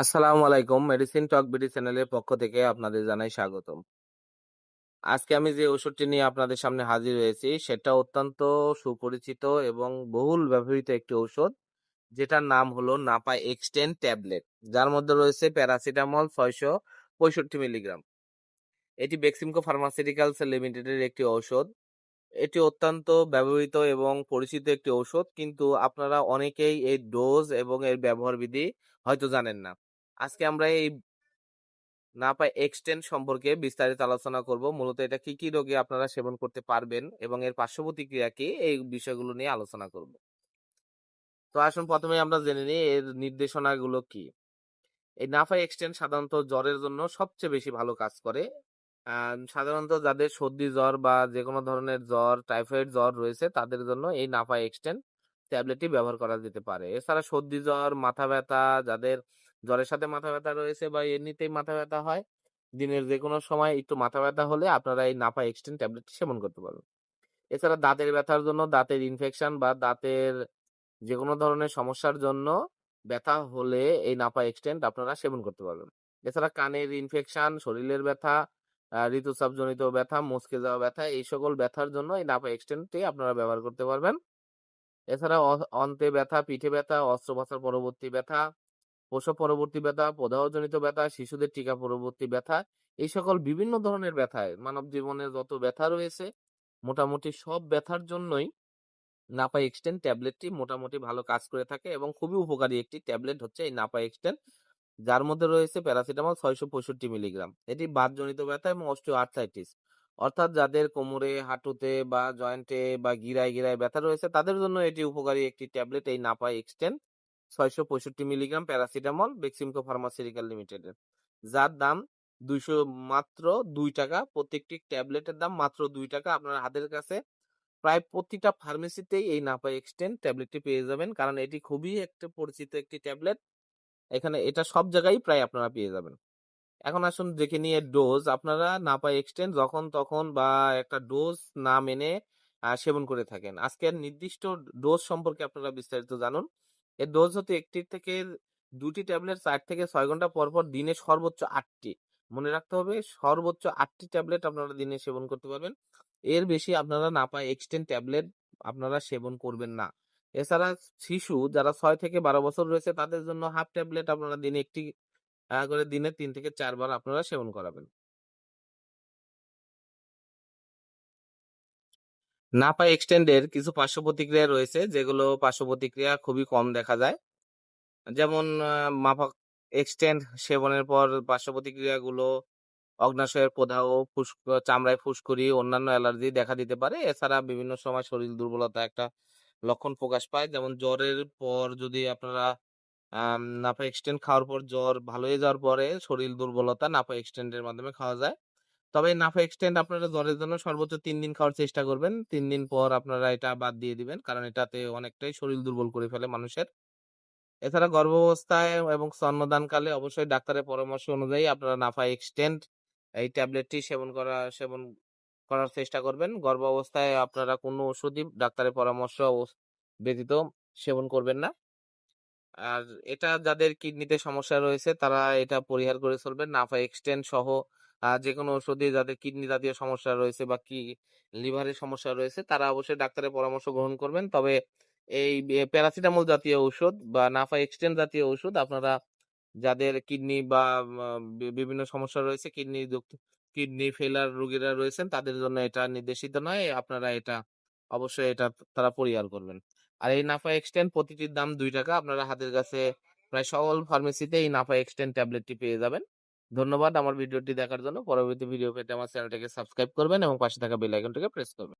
আসসালামু আলাইকুম। মেডিসিন টক বিডি চ্যানেলের পক্ষ থেকে আপনাদের জানাই স্বাগতম। আজকে আমি যে ওষুধটি নিয়ে আপনাদের সামনে হাজির হয়েছি, সেটা অত্যন্ত সুপরিচিত এবং বহুল ব্যবহৃত একটি ঔষধ, যেটার নাম হলো নাপা এক্সটেন ট্যাবলেট যার মধ্যে রয়েছে প্যারাসিটামল ছয়শো পঁয়ষট্টি মিলিগ্রাম। এটি বেক্সিমকো ফার্মাসিউটিক্যালস লিমিটেডের একটি ঔষধ। এটি অত্যন্ত ব্যবহৃত এবং পরিচিত একটি ঔষধ, কিন্তু আপনারা অনেকেই এই ডোজ এবং এর ব্যবহার বিধি হয়তো জানেন না। আজকে আমরা এই নাপা এক্সটেন্ড সম্পর্কে বিস্তারিত আলোচনা করব। মূলত এটা কি কি রোগে আপনারা সেবন করতে পারবেন এবং এর পার্শ্ব প্রতিক্রিয়া কি, এই বিষয়গুলো নিয়ে আলোচনা করব। তো আসুন প্রথমে আমরা জেনে নিই এর নির্দেশনাগুলো কি। এই নাফা এক্সটেন্ড সাধারণত জ্বরের জন্য সবচেয়ে বেশি ভালো কাজ করে। সাধারণত যাদের সর্দি জ্বর বা যে কোনো ধরনের জ্বর, টাইফয়েড জ্বর রয়েছে, তাদের জন্য এই নাফা এক্সটেন্ড ট্যাবলেটটি ব্যবহার করা যেতে পারে। এছাড়া সর্দি জ্বর, মাথা ব্যথা, যাদের জ্বরের সাথে মাথা ব্যথা রয়েছে বা এমনিতেই মাথা ব্যথা হয়, দিনের যে কোনো সময় একটু মাথা ব্যথা হলে আপনারা এই নাপা এক্সটেন্ড ট্যাবলেটটি সেবন করতে পারবেন। এছাড়া দাঁতের ব্যথার জন্য দাঁতের ইনফেকশন বা দাঁতের যে কোনো ধরনের সমস্যার জন্য ব্যথা হলে এই নাপা এক্সটেন্ট আপনারা সেবন করতে পারবেন। এছাড়া কানের ইনফেকশন শরীরের ব্যথা ঋতুস্রাবজনিত ব্যথা মুচকে যাওয়া ব্যথা, এই সকল ব্যথার জন্য এই নাপা এক্সটেন্ডটি আপনারা ব্যবহার করতে পারবেন। এছাড়া অন্তে ব্যথা, পিঠে ব্যথা, অস্ত্রোপচার পরবর্তী ব্যথা প্রসব পরবর্তী ব্যথা, প্রদাহজনিত ব্যথা, শিশুদের টিকা পরবর্তী ব্যথা, এই সকল বিভিন্ন ধরনের ব্যথায় মানব জীবনে যত ব্যথা রয়েছে, মোটামুটি সব ব্যথার জন্যই নাপা এক্সটেন্ড ট্যাবলেটটি মোটামুটি ভালো কাজ করে থাকে এবং খুবই উপকারী একটি ট্যাবলেট হচ্ছে এই নাপা এক্সটেন্ড যার মধ্যে রয়েছে প্যারাসিটামল ছয়শো পঁয়ষট্টি মিলিগ্রাম। এটি বাতজনিত ব্যথা এবং অস্টিও আর্থ্রাইটিস অর্থাৎ যাদের কোমরে, হাঁটুতে বা জয়েন্টে বা গিরায় গিরায় ব্যথা রয়েছে, তাদের জন্য এটি উপকারী একটি ট্যাবলেট এই নাপা এক্সটেন্ড ছয়শো পঁয়ষট্টি মিলিগ্রাম প্যারাসিটামল বেক্সিমকো ফার্মাসিউটিক্যাল লিমিটেডের। যার দাম দুইশো মাত্র দুই টাকা। প্রত্যেকটি ট্যাবলেটের দাম মাত্র দুই টাকা। আপনার হাতের কাছে প্রায় প্রতিটা ফার্মেসিতেই এই নাপা এক্সটেন্ড ট্যাবলেটটি পেয়ে যাবেন। কারণ এটি খুবই একটা পরিচিত একটি ট্যাবলেট। এখানে এটা সব জায়গায় প্রায় আপনারা পেয়ে যাবেন। এখন আসুন দেখে নিয়ে ডোজ। আপনারা নাপা এক্সটেন্ড যখন তখন বা একটা ডোজ না মেনে সেবন করে থাকেন। আজকের নির্দিষ্ট ডোজ সম্পর্কে আপনারা বিস্তারিত জানুন। এর ডোজ হতে একটি থেকে দুটি ট্যাবলেট চার থেকে ছয় ঘণ্টা পর পর দিনে সর্বোচ্চ আটটি। মনে রাখতে হবে, সর্বোচ্চ আটটি ট্যাবলেট আপনারা দিনে সেবন করতে পারবেন। এর বেশি আপনারা না পায় এক্সটেন্ড ট্যাবলেট আপনারা সেবন করবেন না। এছাড়া শিশু যারা ছয় থেকে বারো বছর রয়েছে, তাদের জন্য হাফ ট্যাবলেট আপনারা দিনে একটি করে দিনে তিন থেকে চারবার আপনারা সেবন করাবেন। নাপা এক্সটেন্ডের কিছু পার্শ্ব প্রতিক্রিয়া রয়েছে যেগুলো পার্শ্ব প্রতিক্রিয়া খুবই কম দেখা যায়। যেমন আহ, মাফা এক্সটেন্ড সেবনের পর পার্শ্ব প্রতিক্রিয়াগুলো অগ্নাশয়ের প্রদাহ ফুস চামড়ায় ফুসকুড়ি অন্যান্য অ্যালার্জি দেখা দিতে পারে। এছাড়া বিভিন্ন সময় শরীর দুর্বলতা একটা লক্ষণ প্রকাশ পায়। যেমন জ্বরের পর যদি আপনারা নাপা এক্সটেন্ড খাওয়ার পর জ্বর ভালো হয়ে যাওয়ার পরে শরীর দুর্বলতা নাপা এক্সটেন্ডের মাধ্যমে খাওয়া যায়। তবে নাফা এক্সটেন্ড আপনারা জ্বরের জন্য সর্বোচ্চ তিন দিন খাওয়ার চেষ্টা করবেন। তিন দিন পর আপনারা এটা বাদ দিয়ে দিবেন, কারণ এটাতে অনেকটাই শরীর দুর্বল করে ফেলে মানুষের। এছাড়া গর্ভাবস্থায় এবং স্তন্যদানকালে অবশ্যই ডাক্তারের পরামর্শ অনুযায়ী আপনারা নাফা এক্সটেন্ড এই ট্যাবলেটটি সেবন করা, সেবন করার চেষ্টা করবেন। গর্ভাবস্থায় আপনারা কোনো ওষুধই ডাক্তারের পরামর্শ ব্যতীত সেবন করবেন না। আর এটা যাদের কিডনিতে সমস্যা রয়েছে তারা এটা পরিহার করে চলবেন। নাফা এক্সটেন্ড সহ যে কোনো ওষুধে যাদের কিডনি জাতীয় সমস্যা রয়েছে বা কি লিভারের সমস্যা রয়েছে, তারা অবশ্যই ডাক্তারের পরামর্শ গ্রহণ করবেন। তবে এই প্যারাসিটামল জাতীয় ঔষধ বা নাফা এক্সটেন্ড জাতীয় ওষুধ আপনারা যাদের কিডনি বা বিভিন্ন সমস্যা রয়েছে, কিডনি কিডনি ফেলার রোগীরা রয়েছেন, তাদের জন্য এটা নির্দেশিত নয়, আপনারা এটা অবশ্যই এটা তারা পরিহার করবেন। আর এই নাফা এক্সটেন্ড প্রতিটির দাম দুই টাকা, আপনারা হাতের কাছে প্রায় সকল ফার্মেসিতে এই নাফা এক্সটেন্ড ট্যাবলেটটি পেয়ে যাবেন। ধন্যবাদ আমার ভিডিওটি দেখার জন্য। পরবর্তী ভিডিও পেতে আমার চ্যানেলটাকে সাবস্ক্রাইব করবেন এবং পাশে থাকা বেল আইকনটাকে প্রেস করবেন।